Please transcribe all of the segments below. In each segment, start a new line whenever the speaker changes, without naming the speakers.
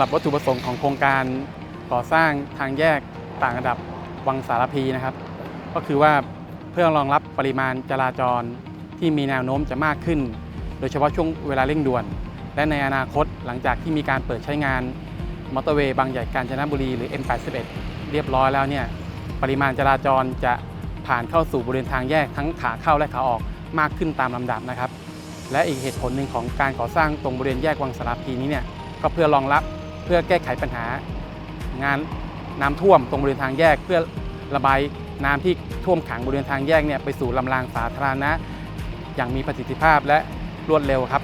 หรับวัตถุประสงค์ของโครงการก่อสร้างทางแยกต่างระดับวังสารพีนะครับ ก็คือว่าเพื่อรองรับปริมาณจราจรที่มีแนวโน้มจะมากขึ้น โดยเฉพาะช่วงเวลาเร่งด่วน และในอนาคตหลังจากที่มีการเปิดใช้งานมอเตอร์เวย์บางใหญ่กาญจนบุรีหรือ M81 เรียบร้อยแล้วเนี่ยปริมาณจราจรจะผ่านเข้าสู่บริเวณทางแยกทั้งขาเข้าและขาออกมากขึ้นตามลำดับนะครับ และอีกเหตุผลหนึ่งของการก่อสร้างตรงบริเวณแยกวังสารพีนี้เนี่ยก็เพื่อรองรับ เพื่อแก้ไขปัญหางานน้ำท่วมตรงบริเวณทางแยก เพื่อระบายน้ำที่ท่วมขังบริเวณทางแยกเนี่ยไปสู่ลำรางสาธารณะ อย่างมีประสิทธิภาพและรวดเร็วครับ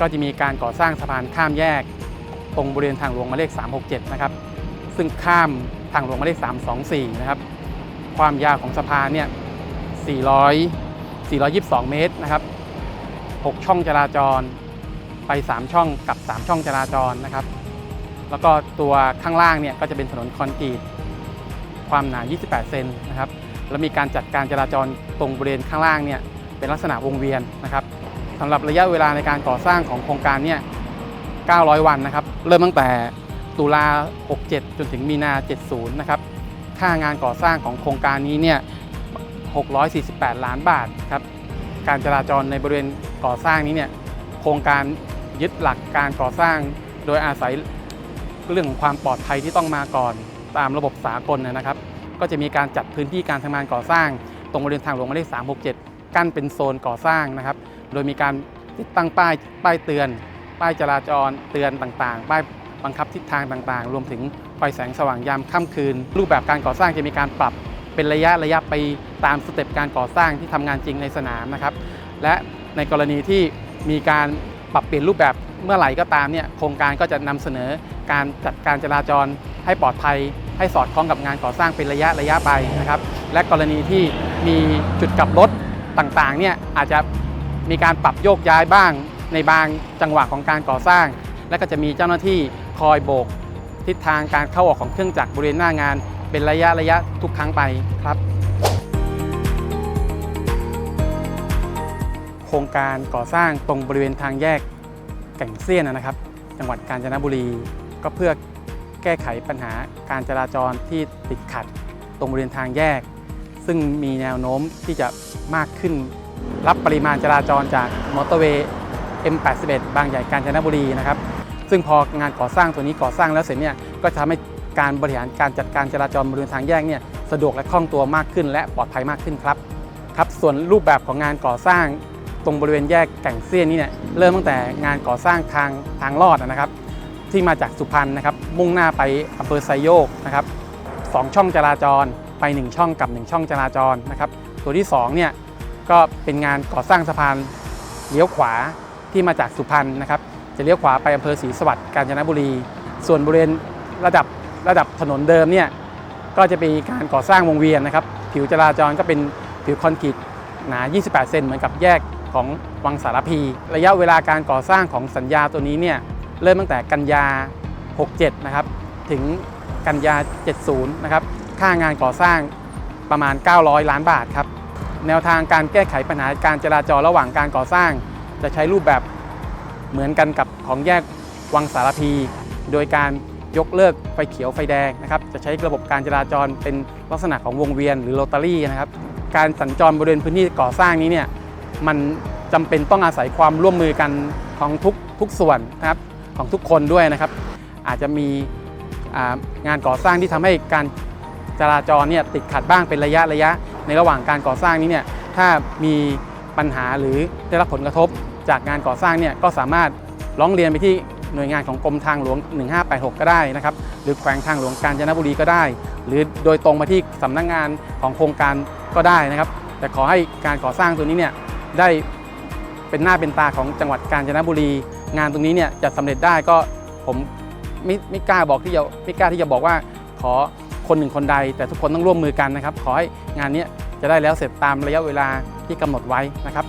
ก็จะมีการก่อสร้างสะพานข้ามแยก ตรงบริเวณทางหลวงหมายเลข 367 นะครับ ซึ่งข้ามทางหลวงหมายเลข 324 นะครับ ความยาวของสะพานเนี่ย 400 422 เมตรนะครับ 6 ช่องจราจร ไป 3 ช่องกับ 3 ช่องจราจรนะครับ แล้วก็ตัวข้างล่างเนี่ยก็จะเป็นถนนคอนกรีตความหนา 28 เซนนะครับ แล้วมีการจัดการจราจรตรงบริเวณข้างล่างเนี่ยเป็นลักษณะวงเวียนนะครับสำหรับระยะเวลาในการก่อสร้างของโครงการเนี่ย 900 วันนะครับ เริ่มตั้งแต่ตุลา 67 จนถึงมีนา 70 นะครับ ค่างานก่อสร้างของโครงการนี้เนี่ย 648 ล้านบาทครับ การจราจรในบริเวณก่อสร้างนี้เนี่ย โครงการยึดหลักการก่อสร้างโดยอาศัย เรื่องของความปลอดภัยที่ต้องมาก่อน ตามระบบสากลนะครับ ก็จะมีการจัดพื้นที่การทำงานก่อสร้าง ตรงบริเวณทางหลวงหมายเลข367 กั้นเป็นโซนก่อสร้างนะครับ โดยมีการติดตั้งป้ายป้ายเตือน ป้ายจราจรเตือนต่างๆ ป้ายบังคับทิศทางต่างๆ รวมถึงไฟแสงสว่างยามค่ำคืน รูปแบบการก่อสร้างจะมีการปรับเป็นระยะระยะไปตามสเต็ปการก่อสร้างที่ทำงานจริงในสนามนะครับ และในกรณีที่มีการปรับเปลี่ยนรูปแบบ เมื่อไหร่ก็ตามเนี่ยโครงการก็จะนำเสนอการจัดการจราจรให้ปลอดภัย ให้สอดคล้องกับงานก่อสร้างเป็นระยะระยะไปนะครับ และกรณีที่มีจุดกลับรถต่างๆเนี่ยอาจจะมีการปรับโยกย้ายบ้างในบางจังหวะของการก่อสร้าง และก็จะมีเจ้าหน้าที่คอยโบก ทิศทางการเข้าออกของเครื่องจักรบริเวณหน้างาน เป็นระยะระยะทุกครั้งไปครับ โครงการก่อสร้างตรงบริเวณทางแยก แก่งเซียนนะครับ จังหวัดกาญจนบุรี ก็เพื่อแก้ไขปัญหาการจราจรที่ติดขัด ตรงบริเวณทางแยก ซึ่งมีแนวโน้มที่จะมากขึ้น รับปริมาณจราจรจากมอเตอร์เวย์ M81 บางใหญ่กาญจนบุรีนะครับซึ่งพองานก่อสร้างตัวนี้ก่อสร้างแล้วเสร็จเนี่ยก็จะทำให้การบริหารการจัดการจราจรบริเวณทางแยกเนี่ยสะดวกและคล่องตัวมากขึ้น และปลอดภัยมากขึ้นครับครับส่วนรูปแบบของงานก่อสร้าง ตรงบริเวณแยกแก่งเซียนนี่เนี่ยเริ่มตั้งแต่งานก่อสร้างทางทางลอดนะครับ ที่มาจากสุพรรณนะครับ มุ่งหน้าไปอำเภอไซโยกนะครับสองช่องจราจรไป 1 ช่องกับ 1 ช่องจราจรนะครับ ตัวที่2เนี่ยก็เป็นงานก่อสร้างสะพานเลี้ยวขวาที่มาจากสุพรรณนะครับ จะเลี้ยวขวาไปอำเภอศรีสวัสดิ์กาญจนบุรี ส่วนบริเวณระดับระดับถนนเดิมเนี่ยก็จะเป็นการก่อสร้างวงเวียนนะครับ ผิวจราจรก็เป็นผิวคอนกรีตหนา 28 เซนเหมือนกับแยก ของวังสารพี ระยะเวลาการก่อสร้างของสัญญาตัวนี้เนี่ยเริ่มตั้งแต่กันยา 67 นะครับ ถึงกันยา 70 นะครับ ค่างานก่อสร้างประมาณ 900 ล้านบาทครับ แนวทางการแก้ไขปัญหาการจราจรระหว่างการก่อสร้าง จะใช้รูปแบบเหมือนกันกับของแยกวังสารพี โดยการยกเลิกไฟเขียวไฟแดงนะครับ จะใช้ระบบการจราจรเป็นลักษณะของวงเวียนหรือโรตารี่นะครับ การสัญจรบริเวณพื้นที่ก่อสร้างนี้เนี่ย มันจำเป็นต้องอาศัยความร่วมมือกันของทุกทุกส่วนนะครับของทุกคนด้วยนะครับ อาจจะมีงานก่อสร้างที่ทำให้การจราจรเนี่ยติดขัดบ้างเป็นระยะระยะ ในระหว่างการก่อสร้างนี้เนี่ยถ้ามีปัญหาหรือได้รับผลกระทบจากงานก่อสร้างเนี่ยก็สามารถร้องเรียนไปที่หน่วยงานของกรมทางหลวง 1586 ก็ได้นะครับ หรือแขวงทางหลวงกาญจนบุรีก็ได้ หรือโดยตรงมาที่สำนักงานของโครงการก็ได้นะครับ แต่ขอให้การก่อสร้างตัวนี้เนี่ย ได้เป็นหน้าเป็นตาของจังหวัดกาญจนบุรี งานตรงนี้เนี่ยจะสำเร็จได้ก็ผมไม่ไม่กล้าบอกที่จะไม่กล้าที่จะบอกว่าขอคนหนึ่งคนใด แต่ทุกคนต้องร่วมมือกันนะครับ ขอให้งานนี้จะได้แล้วเสร็จตามระยะเวลาที่กำหนดไว้นะครับ